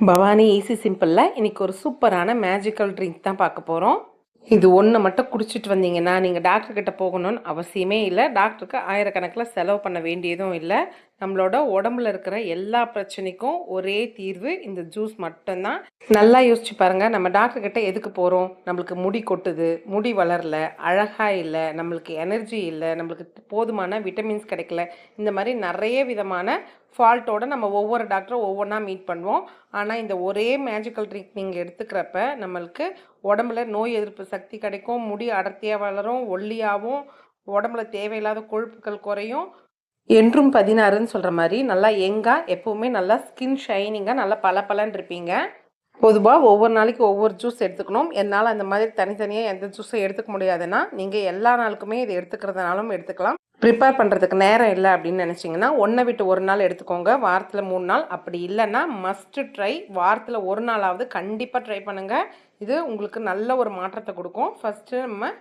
Bhavani easy சிம்பிளில் இன்றைக்கி ஒரு சூப்பரான மேஜிக்கல் ட்ரிங்க் தான் பார்க்க போகிறோம் இது ஒன்று மட்டும் குடிச்சிட்டு வந்தீங்கன்னா நீங்கள் டாக்டர்கிட்ட போகணும்னு அவசியமே இல்லை. டாக்டருக்கு ஆயிரக்கணக்கில் செலவு பண்ண வேண்டியதும் இல்லை. நம்மளோட உடம்புல இருக்கிற எல்லா பிரச்சனைக்கும் ஒரே தீர்வு இந்த ஜூஸ் மட்டும்தான். நல்லா யோசிச்சு பாருங்க நம்ம டாக்டர் கிட்ட எதுக்கு போகிறோம் நம்மளுக்கு முடி கொட்டுது முடி வளரல அழகா இல்லை நம்மளுக்கு எனர்ஜி இல்லை நம்மளுக்கு போதுமான விட்டமின்ஸ் கிடைக்கல. இந்த மாதிரி நிறைய விதமான ஃபால்ட்டோட நம்ம ஒவ்வொரு டாக்டரும் ஒவ்வொன்றா மீட் பண்ணுவோம். ஆனால் இந்த ஒரே மேஜிக்கல் ட்ரிங்க் நீங்கள் எடுத்துக்கிறப்ப நம்மளுக்கு உடம்புல நோய் எதிர்ப்பு சக்தி கிடைக்கும் முடி அடர்த்தியாக வளரும் ஒல்லியாகவும் உடம்புல தேவையில்லாத கொழுப்புகள் குறையும் என்றும் பதினாறுன்னு சொல்கிற மாதிரி நல்லா எங்காக எப்போவுமே நல்லா ஸ்கின் ஷைனிங்காக நல்லா பல இருப்பீங்க. பொதுவாக ஒவ்வொரு நாளைக்கு ஒவ்வொரு ஜூஸ் எடுத்துக்கணும். என்னால் அந்த மாதிரி தனித்தனியாக எந்த ஜூஸும் எடுத்துக்க முடியாதுன்னா நீங்கள் எல்லா நாளுக்குமே இதை எடுத்துக்கிறதுனாலும் எடுத்துக்கலாம். ப்ரிப்பேர் பண்ணுறதுக்கு நேரம் இல்லை அப்படின்னு நினச்சிங்கன்னா ஒன்றை விட்டு ஒரு நாள் எடுத்துக்கோங்க. வாரத்தில் மூணு நாள். அப்படி இல்லைன்னா மஸ்ட்டு ட்ரை வாரத்தில் ஒரு நாளாவது கண்டிப்பாக ட்ரை பண்ணுங்கள் இது உங்களுக்கு நல்ல ஒரு மாற்றத்தை கொடுக்கும். ஃபஸ்ட்டு நம்ம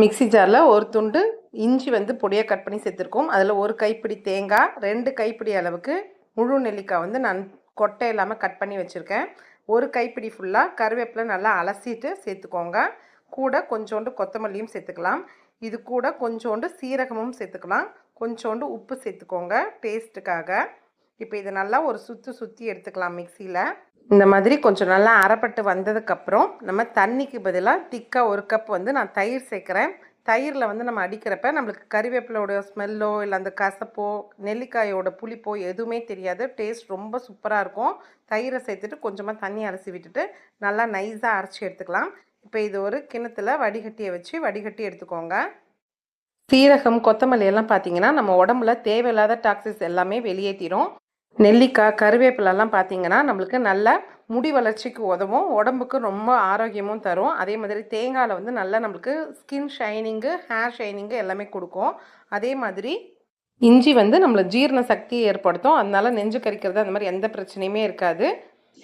மிக்சி ஜாரில் ஒரு துண்டு இஞ்சி வந்து பொடியாக கட் பண்ணி சேர்த்துருக்கோம். அதில் ஒரு கைப்பிடி தேங்காய் ரெண்டு கைப்பிடி அளவுக்கு முழு நெல்லிக்காய் வந்து நான் கொட்டை இல்லாமல் கட் பண்ணி வச்சுருக்கேன். ஒரு கைப்பிடி ஃபுல்லாக கருவேப்பிலை நல்லா அலசிட்டு சேர்த்துக்கோங்க. கூட கொஞ்சோண்டு கொத்தமல்லியும் சேர்த்துக்கலாம். இது கூட கொஞ்சோண்டு சீரகமும் சேர்த்துக்கலாம். கொஞ்சோண்டு உப்பு சேர்த்துக்கோங்க டேஸ்ட்டுக்காக. இப்போ இதை நல்லா ஒரு சுற்றி சுற்றி எடுத்துக்கலாம் மிக்சியில் இந்த மாதிரி கொஞ்சம் நல்லா அரைப்பட்டு வந்ததுக்கப்புறம் நம்ம தண்ணிக்கு பதிலாக திக்காக ஒரு கப் வந்து நான் தயிர் சேர்க்குறேன். தயிரில் வந்து நம்ம அடிக்கிறப்ப நம்மளுக்கு கறிவேப்பிலோட ஸ்மெல்லோ இல்லை அந்த கசப்போ நெல்லிக்காயோட புளிப்போ எதுவுமே தெரியாது. டேஸ்ட் ரொம்ப சூப்பராக இருக்கும். தயிரை சேர்த்துட்டு கொஞ்சமாக தண்ணி அரைச்சி விட்டுட்டு நல்லா நைஸாக அரைச்சி எடுத்துக்கலாம். இப்போ இது ஒரு கிணத்துல வடிகட்டியை வச்சு வடிகட்டி எடுத்துக்கோங்க. சீரகம் கொத்தமல்லி எல்லாம் பார்த்தீங்கன்னா நம்ம உடம்புல தேவையில்லாத டாக்ஸிஸ் எல்லாமே வெளியேற்றிடும் நெல்லிக்காய் கருவேப்பிலெல்லாம் பார்த்தீங்கன்னா நம்மளுக்கு நல்ல முடி வளர்ச்சிக்கு உதவும் உடம்புக்கு ரொம்ப ஆரோக்கியமும் தரும். அதே மாதிரி தேங்காயில் வந்து நல்லா நம்மளுக்கு ஸ்கின் ஷைனிங்கு ஹேர் ஷைனிங்கு எல்லாமே கொடுக்கும். அதே மாதிரி இஞ்சி வந்து நம்மளை ஜீரண சக்தியை ஏற்படுத்தும். அதனால நெஞ்சு கறிக்கிறது அந்த மாதிரி எந்த பிரச்சனையுமே இருக்காது.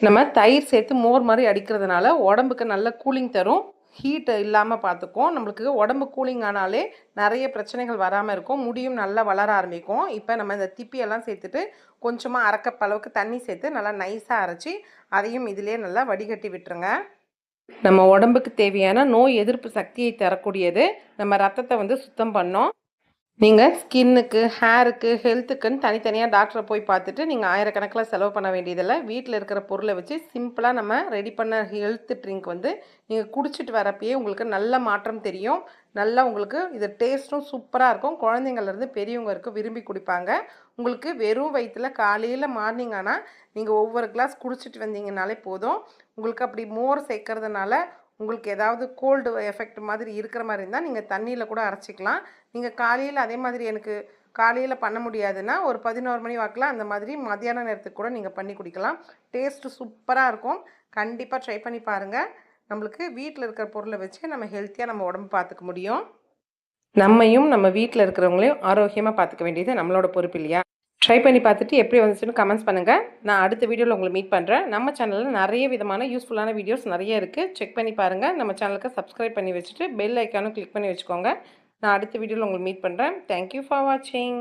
நம்ம தயிர் சேர்த்து மோர் மாதிரி அடிக்கிறதுனால உடம்புக்கு நல்ல கூலிங் தரும். ஹீட் இல்லாமல் பார்த்துக்கும். நம்மளுக்கு உடம்பு கூலிங் ஆனாலே நிறைய பிரச்சனைகள் வராமல் இருக்கும். முடியும் நல்லா வளர ஆரம்பிக்கும். இப்போ நம்ம இந்த திப்பியெல்லாம் சேர்த்துட்டு கொஞ்சமாக அரைக்கப் அளவுக்கு தண்ணி சேர்த்து நல்லா நைஸாக அரைச்சி அதையும் இதிலே நல்லா வடிகட்டி விட்டுருங்க. நம்ம உடம்புக்கு தேவையான நோய் எதிர்ப்பு சக்தியை தரக்கூடியது. நம்ம ரத்தத்தை வந்து சுத்தம் பண்ணோம். நீங்கள் ஸ்கின்னுக்கு ஹேருக்கு ஹெல்த்துக்குன்னு தனித்தனியாக டாக்டரை போய் பார்த்துட்டு நீங்கள் ஆயிரக்கணக்கில் செலவு பண்ண வேண்டியதில்லை. வீட்டில் இருக்கிற பொருளை வச்சு சிம்பிளாக நம்ம ரெடி பண்ண ஹெல்த் ட்ரிங்க் வந்து நீங்கள் குடிச்சிட்டு வரப்பயே உங்களுக்கு நல்ல மாற்றம் தெரியும். நல்லா உங்களுக்கு இது டேஸ்ட்டும் சூப்பராக இருக்கும். குழந்தைங்கள்லேருந்து பெரியவங்க இருக்கும் விரும்பி குடிப்பாங்க. உங்களுக்கு வெறும் வயிற்றில் காலையில் மார்னிங் ஆனால் நீங்கள் ஒவ்வொரு கிளாஸ் குடிச்சிட்டு வந்தீங்கனாலே போதும். உங்களுக்கு அப்படி மோர் சேர்க்கறதுனால உங்களுக்கு ஏதாவது கோல்டு எஃபெக்ட் மாதிரி இருக்கிற மாதிரி இருந்தால் நீங்கள் தண்ணியில் கூட அரைச்சிக்கலாம். நீங்கள் காலையில் அதே மாதிரி எனக்கு காலையில் பண்ண முடியாதுன்னா ஒரு பதினோரு மணி வாக்கில் அந்த மாதிரி மதியான நேரத்துக்கு கூட நீங்கள் பண்ணி குடிக்கலாம். டேஸ்ட்டு சூப்பராக இருக்கும். கண்டிப்பாக ட்ரை பண்ணி பாருங்கள் நம்மளுக்கு வீட்டில் இருக்கிற பொருளை வச்சு நம்ம ஹெல்த்தியாக நம்ம உடம்பு பார்த்துக்க முடியும். நம்மையும் நம்ம வீட்டில் இருக்கிறவங்களையும் ஆரோக்கியமாக பார்த்துக்க வேண்டியது நம்மளோட பொறுப்பு இல்லையா? ட்ரை பண்ணி பார்த்துட்டு எப்படி வந்துச்சுன்னு கமெண்ட்ஸ் பண்ணுங்கள் நான் அடுத்த வீடியோவில் உங்களை மீட் பண்ணுறேன் நம்ம சேனலில் நிறைய விதமான யூஸ்ஃபுல்லான வீடியோஸ் நிறைய இருக்குது செக் பண்ணி பாருங்கள் நம்ம சேனலுக்கு சப்ஸ்கிரைப் பண்ணி வச்சுட்டு பெல் ஐக்கானும் கிளிக் பண்ணி வச்சுக்கோங்க. நான் அடுத்த வீடியோவில் உங்களை மீட் பண்ணுறேன் தேங்க்யூ ஃபார் வாட்சிங்